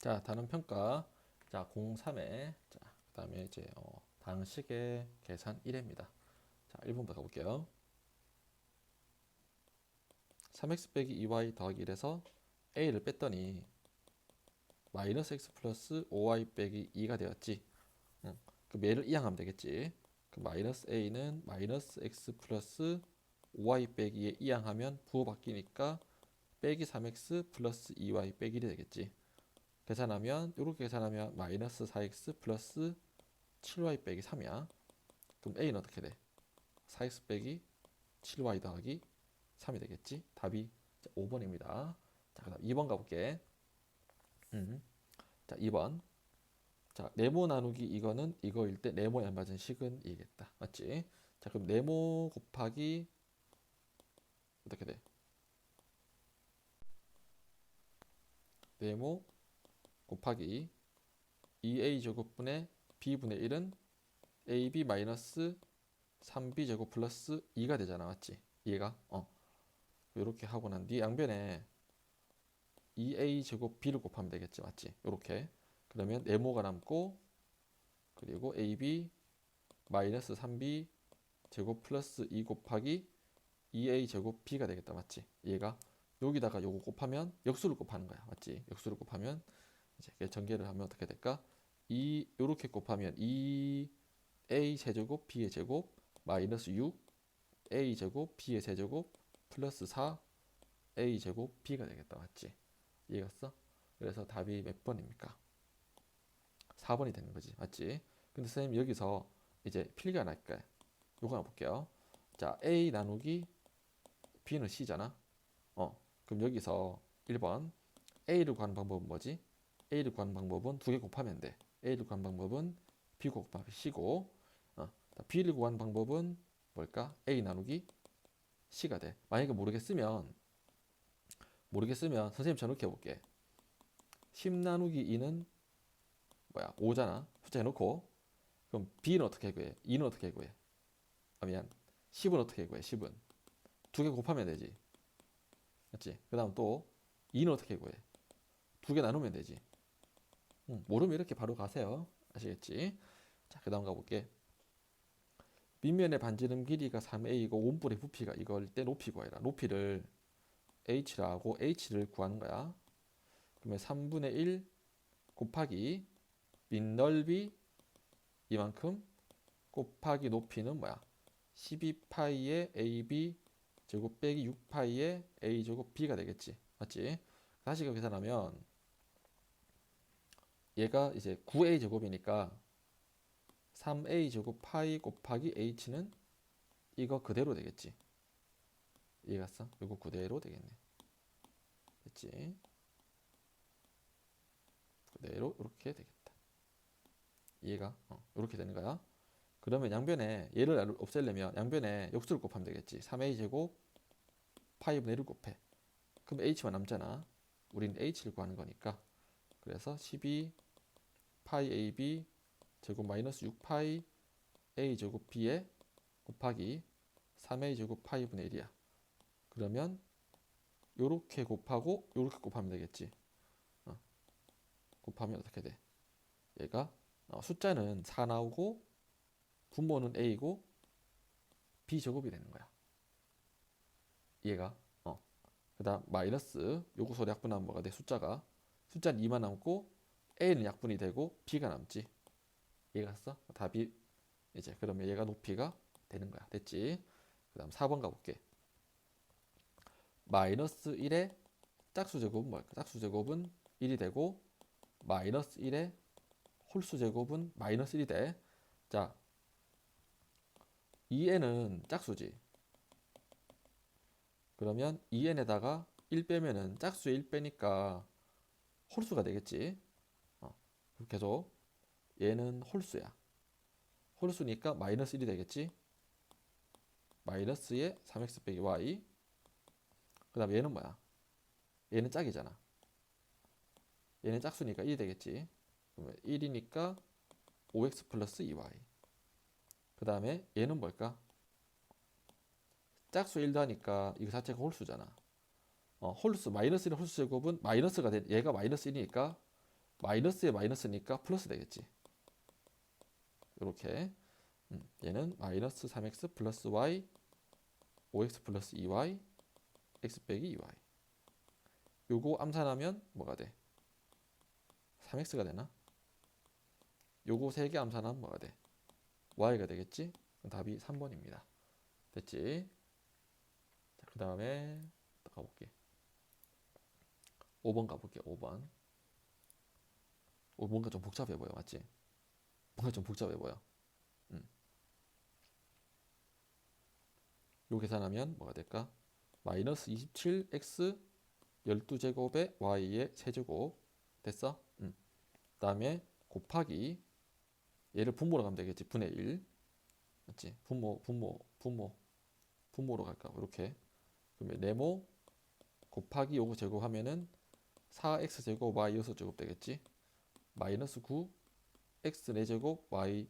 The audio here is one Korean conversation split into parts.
자, 단원 평가. 자, 03에 자, 그 다음에 이제 어, 당식의 계산 1회입니다. 자, 1번부터 가볼게요. 3x 빼기 2y 더하기 1에서 a를 뺐더니 마이너스 x 플러스 5y 빼기 2가 되었지. 응. 그럼 얘를 이항하면 되겠지. 그 마이너스 a는 마이너스 x 플러스 5y 빼기에 이항하면 부호 바뀌니까 빼기 3x 플러스 2y 빼기 1이 되겠지. 계산하면 이렇게 계산하면 마이너스 4x 플러스 7y 빼기 3이야. 그럼 a는 어떻게 돼? 4x 빼기 7y 더하기 3이 되겠지. 답이 5번입니다. 자, 그다음 2번 가볼게. 음. 자, 2번. 자, 네모 나누기 이거는 이거일 때 네모에 안 맞은 식은 이겠다. 맞지? 자, 그럼 네모 곱하기 어떻게 돼? 네모 곱하기 2a 제곱분의 b분의 1은 ab 마이너스 3b 제곱 플러스 2가 되잖아. 맞지? 얘가 어. 이렇게 하고 난 뒤 양변에 2a 제곱 b를 곱하면 되겠지. 맞지? 이렇게. 그러면 네모가 남고 그리고 ab 마이너스 3b 제곱 플러스 2 곱하기 2a 제곱 b가 되겠다. 맞지? 얘가 여기다가 요거 곱하면 역수를 곱하는 거야. 맞지? 역수를 곱하면 이제 전개를 하면 어떻게 될까? 이 요렇게 곱하면 2a 세제곱 b의 제곱 마이너스 6 a 제곱 b의 세제곱 플러스 4 a 제곱 b가 되겠다. 맞지? 이해갔어? 그래서 답이 몇 번입니까? 4번이 되는 거지. 맞지? 근데 선생님 여기서 이제 필기가 날까요? 요거 한번 볼게요. 자, a 나누기 b는 c잖아. 어. 그럼 여기서 1번 a를 구하는 방법은 뭐지? A를 구하는 방법은 두 개 곱하면 돼. a를 구하는 방법은 b 곱하기 c고 어. b를 구하는 방법은 뭘까? a 나누기 c가 돼. 만약에 모르겠으면 모르겠으면 선생님 저렇게 해볼게. 10 나누기 2는 뭐야? 5잖아. 숫자 해놓고 그럼 b는 어떻게 구해? 2는 어떻게 구해? 아 미안. 10은 어떻게 구해? 10은 두 개 곱하면 되지. 맞지? 그 다음 또 2는 어떻게 구해? 두 개 나누면 되지. 응, 모르면 이렇게 바로 가세요. 아시겠지? 자, 그 다음 가볼게. 밑면의 반지름 길이가 3a이고 원뿔의 부피가 이걸 때 높이 구하라. 높이를 h라 하고 h를 구하는 거야. 그러면 3분의 1 곱하기 밑 넓이 이만큼 곱하기 높이는 뭐야? 12파이의 ab 제곱 빼기 6파이의 a 제곱 b가 되겠지. 맞지? 다시 그 계산하면 얘가 이제 9a 제곱이니까 3a 제곱 파이 곱하기 h는 이거 그대로 되겠지. 이해갔어? 이거 그대로 되겠네. 됐지? 그대로 이렇게 되겠다. 이해가? 어, 이렇게 되는 거야. 그러면 양변에 얘를 없애려면 양변에 역수를 곱하면 되겠지. 3a 제곱 파이분의 1을 곱해. 그럼 h만 남잖아. 우린 h를 구하는 거니까. 그래서 12 파이 ab 제곱 마이너스 6 파이 a 제곱 b에 곱하기 3a 제곱 파이분의 1이야. 그러면 요렇게 곱하고 요렇게 곱하면 되겠지. 어. 곱하면 어떻게 돼? 얘가 어, 숫자는 4 나오고 분모는 a고 b 제곱이 되는 거야. 얘가 어. 그다음 마이너스 요거 소리 약분하면 뭐가 돼? 숫자가 숫자는 2만 남고 a는 약분이 되고 b가 남지. 이해가 갔어? 답이 이제 그러면 얘가 높이가 되는 거야. 됐지? 그 다음 4번 가볼게. 마이너스 1의 짝수 제곱은 뭘까? 짝수 제곱은 1이 되고 마이너스 1의 홀수 제곱은 마이너스 1이 돼. 자, 2n은 짝수지. 그러면 2n에다가 1 빼면은 짝수에 1 빼니까 홀수가 되겠지. 어, 계속 얘는 홀수야. 홀수니까 마이너스 1이 되겠지. 마이너스에 3x 빼기 y. 그 다음에 얘는 뭐야? 얘는 짝이잖아. 얘는 짝수니까 1이 되겠지. 그러면 1이니까 5x 플러스 2y. 그 다음에 얘는 뭘까? 짝수 1도 하니까 이거 자체가 홀수잖아. 어, 홀수, 마이너스 1 홀수 제곱은 마이너스가 된, 얘가 마이너스 1이니까 마이너스에 마이너스니까 플러스 되겠지. 이렇게 음, 얘는 마이너스 3x 플러스 y 5x 플러스 2y x 빼기 2y 요거 암산하면 뭐가 돼? 3x가 되나? 요거 세 개 암산하면 뭐가 돼? y가 되겠지? 답이 3번입니다. 됐지? 자, 그 다음에 또 가볼게. 5번 가볼게. 5번. 오, 뭔가 좀 복잡해 보여, 맞지? 뭔가 좀 복잡해 보여. 음. 요 계산하면 뭐가 될까? 마이너스 27x 12제곱에 y의 세제곱 됐어? 음. 그 다음에 곱하기 얘를 분모로 가면 되겠지 분의 1 맞지? 분모 분모 분모 분모로 갈까? 이렇게 그러면 네모 곱하기 요거 제곱하면은 4x 제곱 y 6제곱 되겠지? 마이너스 9 x 4제곱 y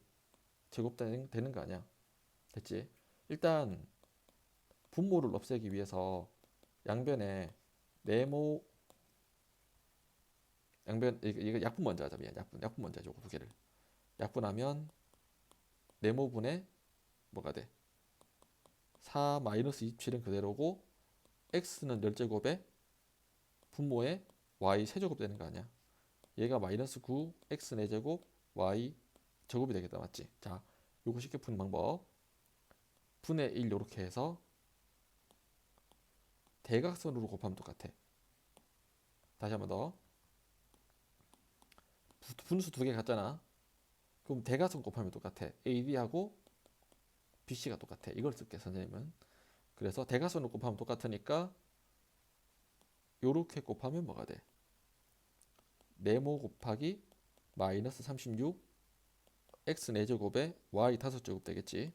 제곱 되는, 되는 거 아니야? 됐지? 일단 분모를 없애기 위해서 양변에 네모 양변 이거, 약분 먼저 하자 미안 약분 약분 먼저 해줘 두 개를 약분하면 네모분의 뭐가 돼? 4 마이너스 27은 그대로고 x는 10제곱에 분모에 y 세제곱 되는 거 아니야? 얘가 마이너스 9 x 4제곱 y 제곱이 되겠다 맞지? 자 요거 쉽게 푸는 방법. 분의 1 요렇게 해서 대각선으로 곱하면 똑같아. 다시 한 번 더. 분수 두 개 같잖아. 그럼 대각선 곱하면 똑같아. AB하고 BC가 똑같아. 이걸 쓸게 선생님은. 그래서 대각선으로 곱하면 똑같으니까 요렇게 곱하면 뭐가 돼? 네모 곱하기 마이너스 36 x 4제곱에 y 5제곱 되겠지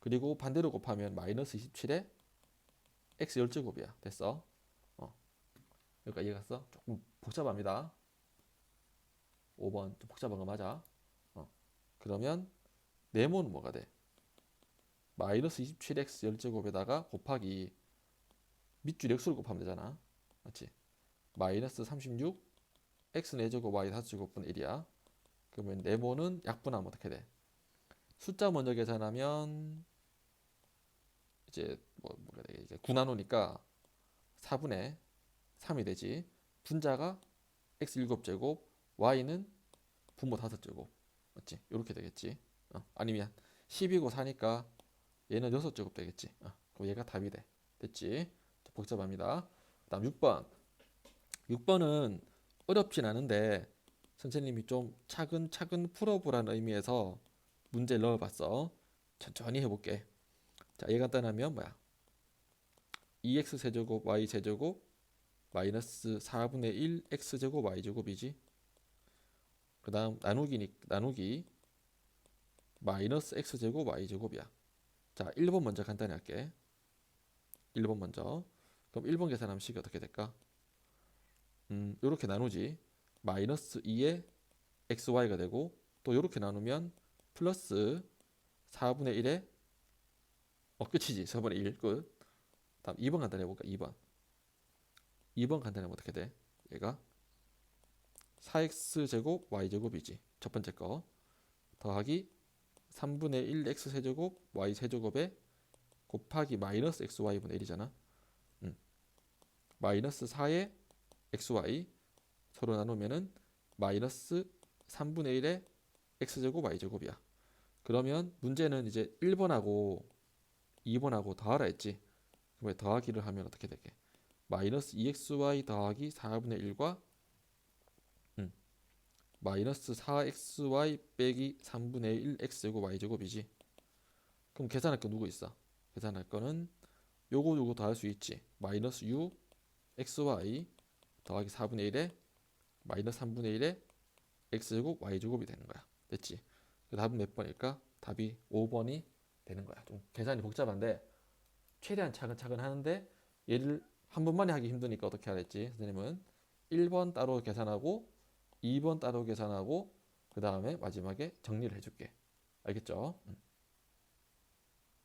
그리고 반대로 곱하면 마이너스 27에 x 10제곱이야 됐어 어. 여기까지 이해갔어? 조금 복잡합니다 5번 좀 복잡한 거 맞아 어. 그러면 네모는 뭐가 돼? 마이너스 27x 10제곱에다가 곱하기 밑줄 x로 곱하면 되잖아 맞지? 마이너스 36 x 4제곱 y 5제곱분 1이야 그러면 네모는 약분하면 어떻게 돼? 숫자 먼저 계산하면 이제 뭐 뭐가 돼? 이제 9 나누니까 4분의 3이 되지. 분자가 x 7제곱, y는 분모 5제곱. 맞지? 이렇게 되겠지. 어, 아니면 10이고 4니까 얘는 6제곱 되겠지. 어, 그럼 얘가 답이 돼. 됐지? 복잡합니다. 다음 6번. 6번은 어렵진 않은데 선생님이 좀 차근차근 풀어보라는 의미에서 문제를 넣어봤어. 천천히 해볼게. 자, 얘 간단하면 뭐야? 2x 세제곱 y 세제곱 마이너스 4분의 1 x 제곱 y 제곱이지. 그 다음 나누기 나누기 마이너스 x 제곱 y 제곱이야. 자, 1번 먼저 간단히 할게. 1번 먼저. 그럼 1번 계산하면 식이 어떻게 될까? 음, 요렇게 나누지. 마이너스 2의 xy가 되고 또 이렇게 나누면 플러스 4분의 1의 어 끝이지 4분의 1 끝. 다음 2번 간단히 해볼까 2번 2번 간단히 하면 어떻게 돼? 얘가 4x 제곱 y 제곱이지 첫 번째 거 더하기 3분의 1 x 세제곱 y 세제곱에 곱하기 마이너스 xy분의 1이잖아 음. 마이너스 4의 xy 서로 나누면은 마이너스 3분의 1의 x제곱 y제곱이야. 그러면 문제는 이제 1번하고 2번하고 더하라 했지. 그러면 더하기를 하면 어떻게 되게? 마이너스 2xy 더하기 4분의 1과 음, 마이너스 4xy 빼기 3분의 1 x제곱 y제곱이지. 그럼 계산할 거 누구 있어? 계산할 거는 요거 요거 더할 수 있지. 마이너스 6 xy 더하기 4분의 1에 마이너스 3분의 1에 x제곱 y제곱이 되는 거야. 됐지? 그 답은 몇 번일까? 답이 5번이 되는 거야. 좀 계산이 복잡한데 최대한 차근차근 하는데 얘를 한 번만에 하기 힘드니까 어떻게 하랬지? 선생님은 1번 따로 계산하고 2번 따로 계산하고 그 다음에 마지막에 정리를 해줄게. 알겠죠? 음.